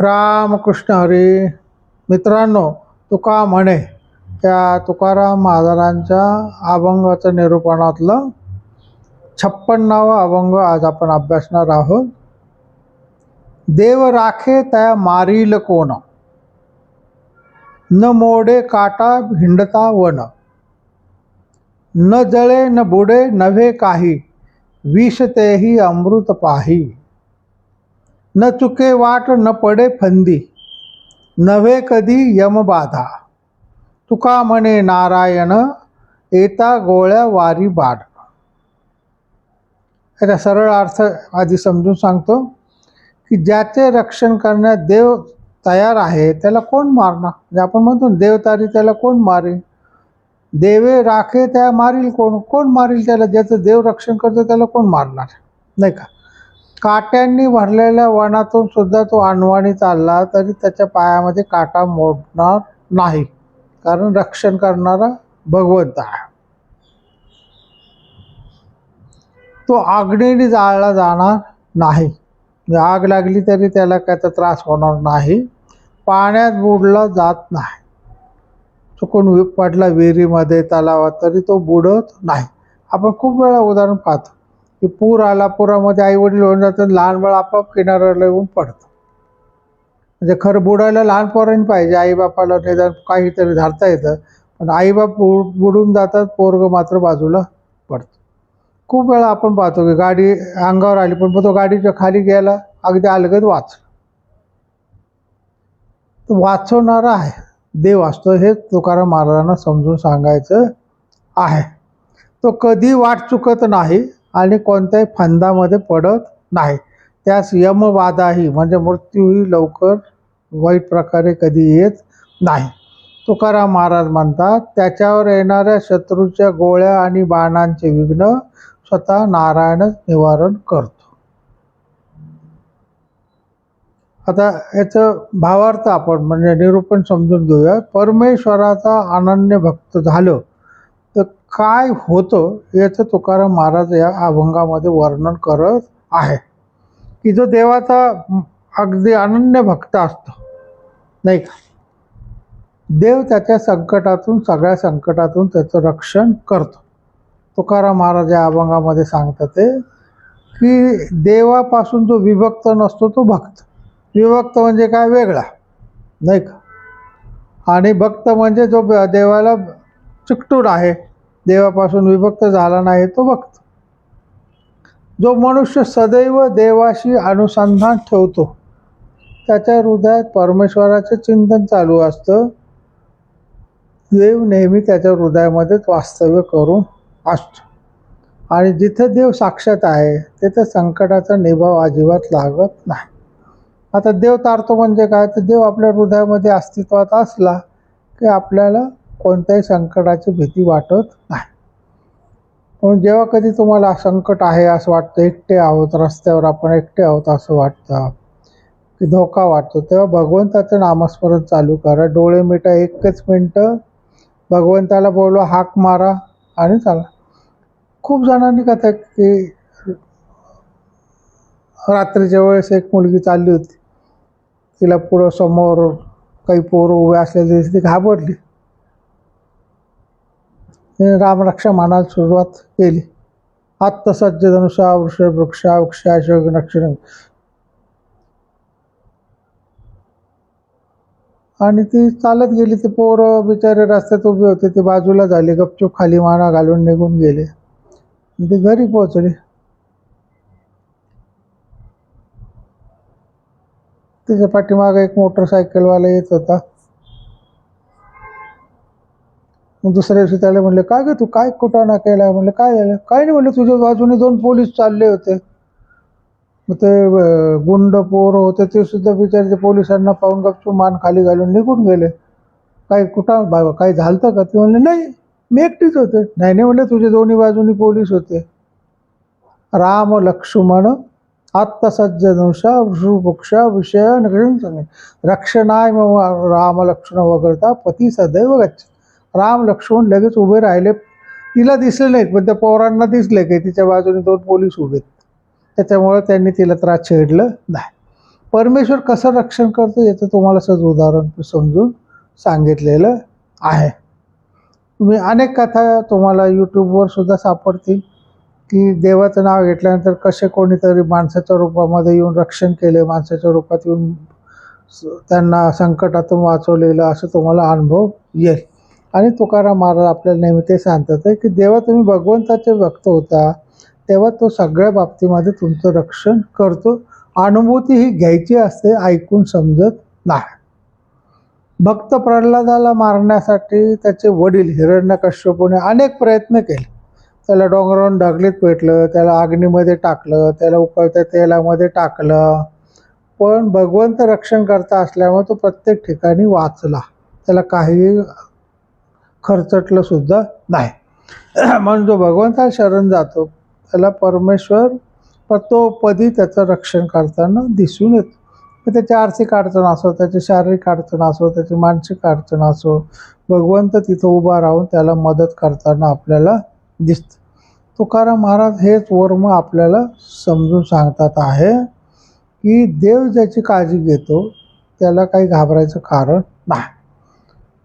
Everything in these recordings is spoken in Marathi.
रामकृष्ण हरी. मित्रांनो तुका म्हणे त्या तुकाराम महाराजांच्या अभंगाचं निरूपणातलं छप्पन्नावं अभंग आज आपण अभ्यासणार आहोत. देव राखे त्या मारील कोण? न मोडे काटा भिंडता वन. न जळे न बुडे नव्हे काही. विष तेही अमृत पाही. न चुके वाट न पडे फंदी नव्हे कधी यमबाधा तुका म्हणे नारायण येता गोळ्या वारी बाड. याचा सरळ अर्थ आधी समजून सांगतो की ज्याचे रक्षण करण्यात देव तयार आहे त्याला कोण मारणार? म्हणजे आपण म्हणतो देवतारी देव त्याला कोण मारेल? देवे राखे त्या मारील कोण? कोण मारील त्याला? ज्याचं देव रक्षण करतो त्याला कोण मारणार? नाही का? काट्यांनी भरलेल्या वनातून सुद्धा तो अनवाणी चालला तरी त्याच्या पायामध्ये काटा मोडणार नाही. कारण रक्षण करणारा भगवंत आहे. तो आग्नेने जाळला जाणार नाही. आग लागली तरी त्याला त्याचा त्रास होणार नाही. पाण्यात बुडला जात नाही. चुकून पडला विहिरीमध्ये तलावात तरी तो बुडत नाही. आपण खूप वेळा उदाहरण पाहतो. की पूर आला पुरामध्ये आई वडील होऊन जातात लहान बाळ आपोआप किनाऱ्याला येऊन पडतं. म्हणजे खरं बुडायला लहान पोरांनी पाहिजे आईबापाला निदान काहीतरी धरता येतं. पण आईबाप बु- बुडून जातात पोरग मात्र बाजूला पडतं. खूप वेळा आपण पाहतो की गाडी अंगावर आली पण तो गाडीच्या खाली गेला अगदी अलगद वाचलं. तो वाचवणारा आहे. देव असतो हे तुकाराम महाराजांना समजून सांगायचं आहे. तो कधी वाट चुकत नाही आणि कोणत्याही फंदामध्ये पडत नाही. त्यास यमवादाही म्हणजे मृत्यूही लवकर वाईट प्रकारे कधी येत नाही. तुकाराम महाराज म्हणतात त्याच्यावर येणाऱ्या शत्रूच्या गोळ्या आणि बाणांचे विघ्न स्वतः नारायणच निवारण करतो. आता याचं भावार्थ आपण म्हणजे निरूपण समजून घेऊया. परमेश्वराचा अनन्य भक्त झालं काय होतं याचं तुकाराम महाराज या अभंगामध्ये वर्णन करत आहे. की जो देवाचा अगदी अनन्य भक्त असतो नाही का? देव त्याच्या संकटातून सगळ्या संकटातून त्याचं रक्षण करतो. तुकाराम महाराज या अभंगामध्ये सांगतात ते की देवापासून जो विभक्त नसतो तो भक्त. विभक्त म्हणजे काय? वेगळा नाही का? आणि भक्त म्हणजे जो ब- देवाला चिकटून आहे देवापासून विभक्त झाला नाही तो भक्त. जो मनुष्य सदैव देवाशी अनुसंधान ठेवतो त्याच्या हृदयात परमेश्वराचं चिंतन चालू असतं. देव नेहमी त्याच्या हृदयामध्येच वास्तव्य करून असतो. आणि जिथे देव साक्षात आहे तिथे संकटाचा निभाव अजिबात लागत नाही. आता देव तारतो म्हणजे काय? तर देव आपल्या हृदयामध्ये अस्तित्वात असला की आपल्याला कोणत्याही संकटाची भीती वाटत नाही. पण जेव्हा कधी तुम्हाला संकट आहे असं वाटतं एकटे आहोत रस्त्यावर आपण एकटे आहोत असं वाटतं की धोका वाटतो तेव्हा भगवंताचं नामस्मरण चालू करा. डोळे मिटा एकच मिनटं भगवंताला बोलवा हाक मारा आणि चला. खूप जणांनी कथा की रात्रीच्या वेळेस एक मुलगी चालली होती. तिला पुढं समोर काही पोरं उभे असलेली दिसली ती घाबरली. रामरक्षा मानायला सुरुवात केली. आत्तसज्ज धनुषा वृष वृक्षा वृक्षाशोक नक्षण आणि ती चालत गेली ते पोरं बिचारे रस्त्यात उभे होते ते बाजूला झाले गपचूप खाली माना घालून निघून गेले. ते ती घरी पोहोचली. तिच्या पाठीमागे एक मोटरसायकलवाला येत होता. मग दुसऱ्या दिवशी त्याला म्हणले काय ग तू? काय कुटाणा केला? म्हणलं काय झालं? काय नाही म्हणलं तुझ्या बाजूने दोन पोलीस चालले होते. मग ते अं, गुंड पोरं होते ते सुद्धा बिचारे ते पोलिसांना पाहून गपचूप मान खाली घालून निघून गेले. काय कुठं बाबा? काही झालं का? ते म्हणले नाही मी एकटीच होते. नाही नाही म्हणले तुझे दोन्ही बाजूनी पोलीस होते. राम लक्ष्मण आत्ता नुषा वृषुपक्षा विषय रक्षणाय मम राम लक्ष्मण वगळता पती सदैव गच्छ राम लक्ष्मण लगेच उभे राहिले. तिला दिसले नाहीत पण त्या पोरांना दिसले की तिच्या बाजूने दोन पोलीस उभे आहेत. त्याच्यामुळे त्यांनी तिला त्रास छेडलं नाही. परमेश्वर कसं रक्षण करतो याचं तुम्हाला सहज उदाहरण समजून सांगितलेलं आहे. तुम्ही अनेक कथा तुम्हाला यूट्यूबवर सुद्धा सापडतील की देवाचं नाव घेतल्यानंतर कसे कोणीतरी माणसाच्या रूपामध्ये येऊन रक्षण केले माणसाच्या रूपात येऊन त्यांना संकटातून वाचवलेलं असं तुम्हाला अनुभव येईल. आणि तुकाराम महाराज आपल्याला नेहमी ते सांगतात की जेव्हा तुम्ही भगवंताचे भक्त होता तेव्हा तो सगळ्या बाबतीमध्ये तुमचं रक्षण करतो. अनुभूती ही घ्यायची असते ऐकून समजत नाही. भक्त प्रल्हादाला मारण्यासाठी त्याचे वडील हिरण्यकश्यपूने अनेक प्रयत्न केले. त्याला डोंगरावरून ढगलीत पेटलं त्याला अग्नीमध्ये टाकलं त्याला उकळत्या तेलामध्ये टाकलं. पण भगवंत रक्षण करता असल्यामुळे तो प्रत्येक ठिकाणी वाचला. त्याला काही खरचटलं सुद्धा नाही. म्हणून जो भगवंता शरण जातो त्याला परमेश्वर पतोपदी त्याचं रक्षण करताना दिसून येतो. मग त्याची आर्थिक अडचण असो त्याची शारीरिक अडचण असो त्याची मानसिक अडचण असो भगवंत तिथं उभा राहून त्याला मदत करताना आपल्याला दिसतं. तुकाराम महाराज हेच वर्म आपल्याला समजून सांगतात आहे की देव ज्याची काळजी घेतो त्याला काही घाबरायचं कारण नाही.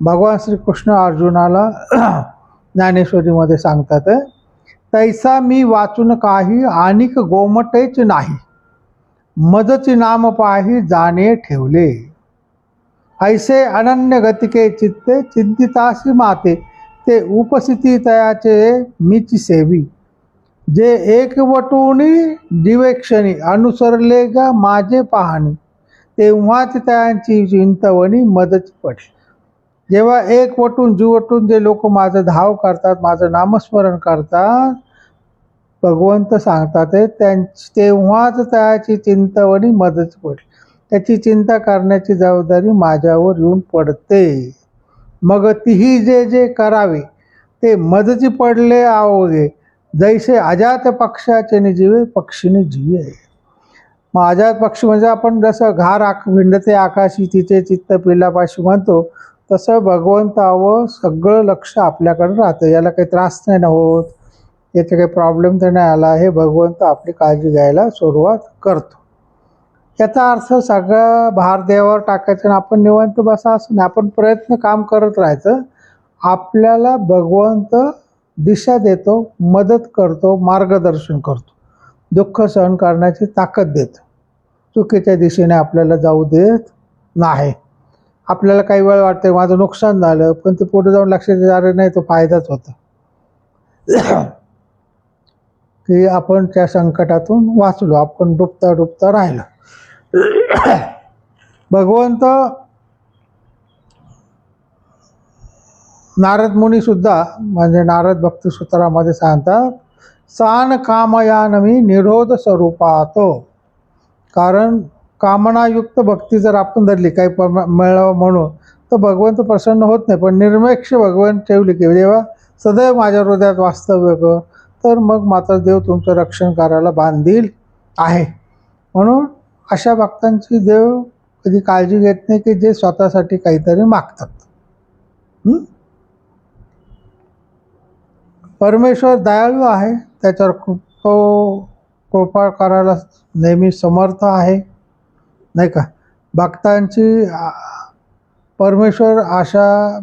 भगवान श्रीकृष्ण अर्जुनाला ज्ञानेश्वरीमध्ये सांगतात तैसा मी वाचून काही आणिक गोमटेच नाही. मदची नाम पाही जाणे ठेवले. ऐसे अनन्य गतिके चित्ते चिंतितासी माते ते उपस्थिती तयाचे मीची सेवी. जे एकवटुनी दिवेक्षणी अनुसरले गा माझे पाहणी तेव्हाच त्यांची चिंतवणी मदत पडली. जेव्हा एक वटून जीवटून जे लोक माझं धाव करतात माझं नामस्मरण करतात भगवंत सांगतात त्यां तेव्हाच त्याची चिंतवणी मदत पडली त्याची चिंता करण्याची जबाबदारी माझ्यावर येऊन पडते. मग तीही जे जे करावे ते मदती पडले आवगे जैसे अजात पक्षाचे निजीवे पक्षीने जीवे मग अजात पक्षी म्हणजे आपण जसं घार आक भिंडते आकाशी तिचे चित्त पिल्लापाशी म्हणतो तसं भगवंतावं सगळं लक्ष आपल्याकडे राहतं. याला काही त्रास नाही ना होत. याचा काही प्रॉब्लेम तर नाही आला. हे भगवंत आपली काळजी घ्यायला सुरुवात करतो. याचा अर्थ सगळा भार देवावर टाकायचा आणि आपण निवंत बसा असं नाही. आपण प्रयत्न काम करत राहायचं. आपल्याला भगवंत दिशा देतो मदत करतो मार्गदर्शन करतो. दुःख सहन करण्याची ताकद देतो. चुकीच्या दिशेने आपल्याला जाऊ देत नाही. आपल्याला काही वेळ वाटते माझं नुकसान झालं पण ते पुढे जाऊन लक्षात येतं, अरे नाही तो फायदाच होता. की आपण त्या संकटातून वाचलो आपण डुबता डुबता राहिलो. भगवंत नारद मुनी सुद्धा म्हणजे नारद भक्ती सूत्रामध्ये सांगतात सान कामयानमी निरोध स्वरूपातो. कारण कामनायुक्त भक्ती जर आपण धरली काही प मिळावं म्हणून तर भगवंत प्रसन्न होत नाही. पण निर्मेक्ष भगवंत ठेवली की जेव्हा सदैव माझ्या हृदयात वास्तव्य कर तर मग मात्र देव तुमचं रक्षण करायला बांधील आहे. म्हणून अशा भक्तांची देव कधी काळजी घेत नाही की जे स्वतःसाठी काहीतरी मागतात. परमेश्वर दयाळू आहे त्याच्यावर खूप तो कृपा करायला नेहमी समर्थ आहे. नाही का? भक्तांची परमेश्वर अशा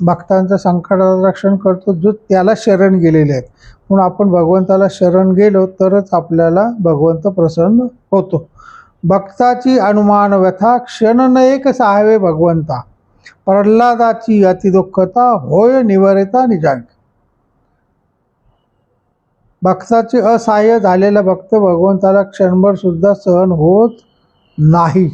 भक्तांचं संकटाचं रक्षण करतो जो त्याला शरण गेलेले आहेत. म्हणून आपण भगवंताला शरण गेलो तरच आपल्याला भगवंत प्रसन्न होतो. भक्ताची अनुमान व्यथा क्षण न एक सहावे भगवंता. प्रल्हादाची अतिदुःखता होय निवारिता निजांक भक्ताचे असहाय्य झालेला भक्त भगवंताला क्षणभर सुद्धा सहन होत नाही.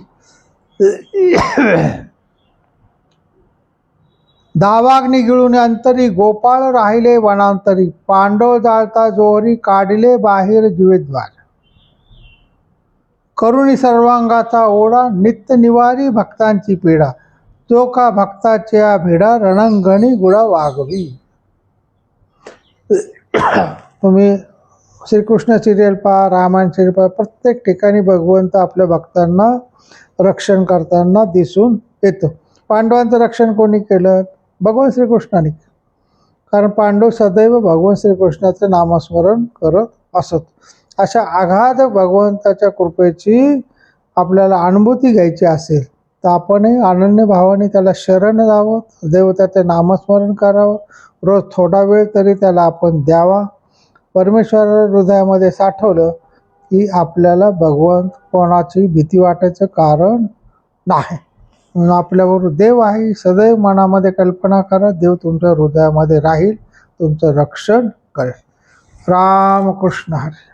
दावाग्नी गिळून अंतरी गोपाळ राहिले वनांतरी. पांडव जाळता जोरी काढले बाहेर जीवेद्वार करुणी सर्वांगाचा ओढा नित्य निवारी भक्तांची पीडा. तो का भक्ताच्या भिडा रणंगणी गुडा वागवी तुम्ही श्रीकृष्ण सिरियल पहा रामायण सिरियल पहा प्रत्येक ठिकाणी भगवंत आपल्या भक्तांना रक्षण करताना दिसून येतो. पांडवांचं रक्षण कोणी केलं? भगवान श्रीकृष्णाने. कारण पांडव सदैव भगवान श्रीकृष्णाचं नामस्मरण करत असत. अशा आघात भगवंताच्या कृपेची आपल्याला अनुभूती घ्यायची असेल तर आपणही अनन्य भावाने त्याला शरण जावं देवताचे नामस्मरण करावं. रोज थोडा वेळ तरी त्याला आपण द्यावा. परमेश्वर हृदयामध्ये साठवलं की आपल्याला भगवंत कोणाची भीती वाटायचं कारण नाही. म्हणून आपल्याबरोबर देव आहे सदैव मनामध्ये कल्पना करा देव तुमच्या हृदयामध्ये राहील तुमचं रक्षण करेल. रामकृष्ण हरी.